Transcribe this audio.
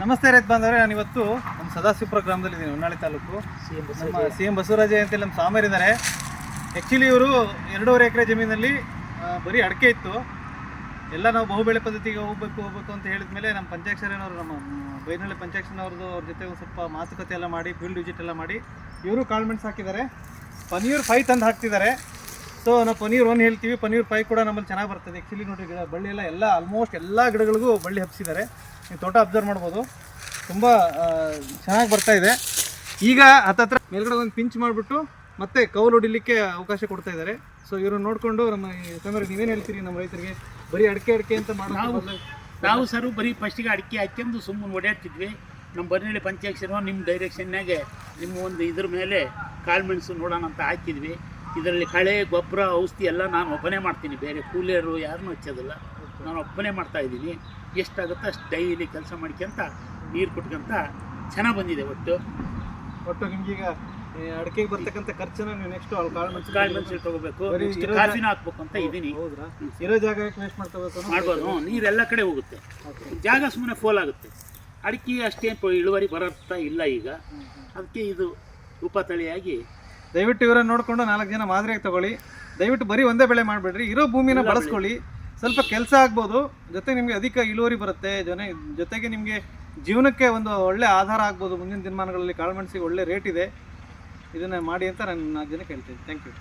ನಮಸ್ತೆ ರೈತ ಬಾಂಧವರೇ ನಾನು ಇವತ್ತು ನಮ್ಮ ಸದಾಶಿವಪುರ ಗ್ರಾಮದಲ್ಲಿ ಇದ್ದೀನಿ ಹೊನ್ನಾಳಿ ತಾಲೂಕು. ನಮ್ಮ ಸಿ ಎಂ ಬಸವರಾಜ ಅಂತೇಳಿ ನಮ್ಮ ಸಾಮರಿದ್ದಾರೆ ಆ್ಯಕ್ಚುಲಿ ಇವರು ಎರಡೂವರೆ ಎಕರೆ ಜಮೀನಲ್ಲಿ ಬರೀ ಅಡಕೆ ಇತ್ತು. ಎಲ್ಲ ನಾವು ಬಹುಬೆಳೆ ಪದ್ಧತಿಗೆ ಹೋಗ್ಬೇಕು ಹೋಗ್ಬೇಕು ಅಂತ ಹೇಳಿದ ಮೇಲೆ ನಮ್ಮ ಪಂಚಾಕ್ಷರೇನವರು ನಮ್ಮ ಬೈನಹಳ್ಳಿ ಪಂಚಾಕ್ಷರನವ್ರದ್ದು ಅವ್ರ ಜೊತೆ ಒಂದು ಸ್ವಲ್ಪ ಮಾತುಕತೆ ಎಲ್ಲ ಮಾಡಿ ಫೀಲ್ಡ್ ವಿಸಿಟ್ ಎಲ್ಲ ಮಾಡಿ ಇವರು ಕಾಳ್ಮೆಂಟ್ಸ್ ಹಾಕಿದ್ದಾರೆ. ಪನೀರ್ ಫೈ ತಂದು ಹಾಕ್ತಿದ್ದಾರೆ. ಸೊ ನಾವು ಪನೀರ್ ಒನ್ ಹೇಳ್ತೀವಿ ಪನೀರ್ ಪೈ ಕೂಡ ನಮ್ಮಲ್ಲಿ ಚೆನ್ನಾಗಿ ಬರ್ತದೆ. ಆ್ಯಕ್ಚುಲಿ ನೋಡಿ ಗಿಡ ಬಳ್ಳಿ ಎಲ್ಲ ಎಲ್ಲ ಆಲ್ಮೋಸ್ಟ್ ಎಲ್ಲ ಗಿಡಗಳಿಗೂ ಬಳ್ಳಿ ಹಬ್ಸಿದ್ದಾರೆ. ನೀವು ತೋಟ ಅಬ್ಸರ್ವ್ ಮಾಡ್ಬೋದು. ತುಂಬ ಚೆನ್ನಾಗಿ ಬರ್ತಾ ಇದೆ. ಈಗ ಹತ್ತತ್ರ ಮೇಲ್ಗಡೆ ಒಂದು ಪಿಂಚ್ ಮಾಡಿಬಿಟ್ಟು ಮತ್ತೆ ಕೌಲು ಹೊಡಿಲಿಕ್ಕೆ ಅವಕಾಶ ಕೊಡ್ತಾ ಇದ್ದಾರೆ. ಸೊ ಇವರು ನೋಡಿಕೊಂಡು ನಮ್ಮ ಯಾಕಂದ್ರೆ ನೀವೇನು ಹೇಳ್ತೀರಿ ನಮ್ಮ ರೈತರಿಗೆ? ಬರೀ ಅಡಿಕೆ ಅಡಿಕೆ ಅಂತ ಮಾಡೋದು ನಾವು ಸರ್ ಬರೀ ಫಸ್ಟಿಗೆ ಅಡಿಕೆ ಹಾಕ್ಯಂದು ಸುಮ್ಮನೆ ಓಡಾಡ್ತಿದ್ವಿ. ನಮ್ಮ ಬರ್ನಳ್ಳಿ ಪಂಚಾಕ್ಷರ ನಿಮ್ಮ ಡೈರೆಕ್ಷನ್ನಾಗೆ ನಿಮ್ಮ ಒಂದು ಇದ್ರ ಮೇಲೆ ಕಾಳುಮೆಣಸು ನೋಡೋಣ ಅಂತ ಹಾಕಿದ್ವಿ. ಇದರಲ್ಲಿ ಕಳೆ ಗೊಬ್ಬರ ಔಷಧಿ ಎಲ್ಲ ನಾನು ಒಬ್ಬನೇ ಮಾಡ್ತೀನಿ. ಬೇರೆ ಕೂಲಿಯರು ಯಾರನ್ನೂ ಹಚ್ಚೋದಿಲ್ಲ. ನಾನು ಒಬ್ಬನೇ ಮಾಡ್ತಾ ಇದ್ದೀನಿ. ಎಷ್ಟಾಗುತ್ತೋ ಅಷ್ಟು ಡೈಲಿ ಕೆಲಸ ಮಾಡ್ಕೊಂತ ನೀರು ಕೊಟ್ಕೊಂತ ಚೆನ್ನಾಗಿ ಬಂದಿದೆ ಒಟ್ಟು. ಒಟ್ಟು ನಿಮಗೀಗ ಅಡಿಕೆಗೆ ಬರ್ತಕ್ಕಂಥ ಖರ್ಚನ್ನ ನೀವು ನೆಕ್ಸ್ಟ್ ಕಾಳು ಮೆಣಸು ಕಾಳು ತಗೋಬೇಕು. ತೊಗೋಬೇಕು. ಕಾಫಿನ ಹಾಕ್ಬೇಕು ಅಂತ ಇದ್ದೀನಿ. ಹೌದ್ರಾ? ಇರೋ ಜಾಗ ವೇಸ್ಟ್ ಮಾಡ್ಕೋಬೇಕು ಮಾಡ್ಬೋದು. ನೀರೆಲ್ಲ ಕಡೆ ಹೋಗುತ್ತೆ. ಜಾಗ ಸುಮ್ಮನೆ ಫೋಲ್ ಆಗುತ್ತೆ. ಅಡಿಕೆ ಅಷ್ಟೇನು ಇಳುವರಿ ಬರುತ್ತಾ ಇಲ್ಲ ಈಗ. ಅದಕ್ಕೆ ಇದು ಉಪತಳಿಯಾಗಿ ದಯವಿಟ್ಟು ಇವರನ್ನ ನೋಡಿಕೊಂಡು ನಾಲ್ಕು ಜನ ಮಾದರಿಯಾಗಿ ತಗೊಳ್ಳಿ. ದಯವಿಟ್ಟು ಬರೀ ಒಂದೇ ಬೆಳೆ ಮಾಡಿಬಿಡ್ರಿ. ಇರೋ ಭೂಮಿನ ಬಳಸ್ಕೊಳ್ಳಿ. ಸ್ವಲ್ಪ ಕೆಲಸ ಆಗ್ಬೋದು. ಜೊತೆಗೆ ನಿಮಗೆ ಅಧಿಕ ಇಳುವರಿ ಬರುತ್ತೆ. ಜನ ಜೊತೆಗೆ ನಿಮಗೆ ಜೀವನಕ್ಕೆ ಒಂದು ಒಳ್ಳೆ ಆಧಾರ ಆಗ್ಬೋದು. ಮುಂದಿನ ದಿನಮಾನಗಳಲ್ಲಿ ಕಾಳುಮೆಣಸಿಗೆ ಒಳ್ಳೆ ರೇಟ್ ಇದೆ. ಇದನ್ನು ಮಾಡಿ ಅಂತ ನಾನು ನಾಲ್ಕು ಜನಕ್ಕೆ ಹೇಳ್ತೀನಿ ಥ್ಯಾಂಕ್ ಯು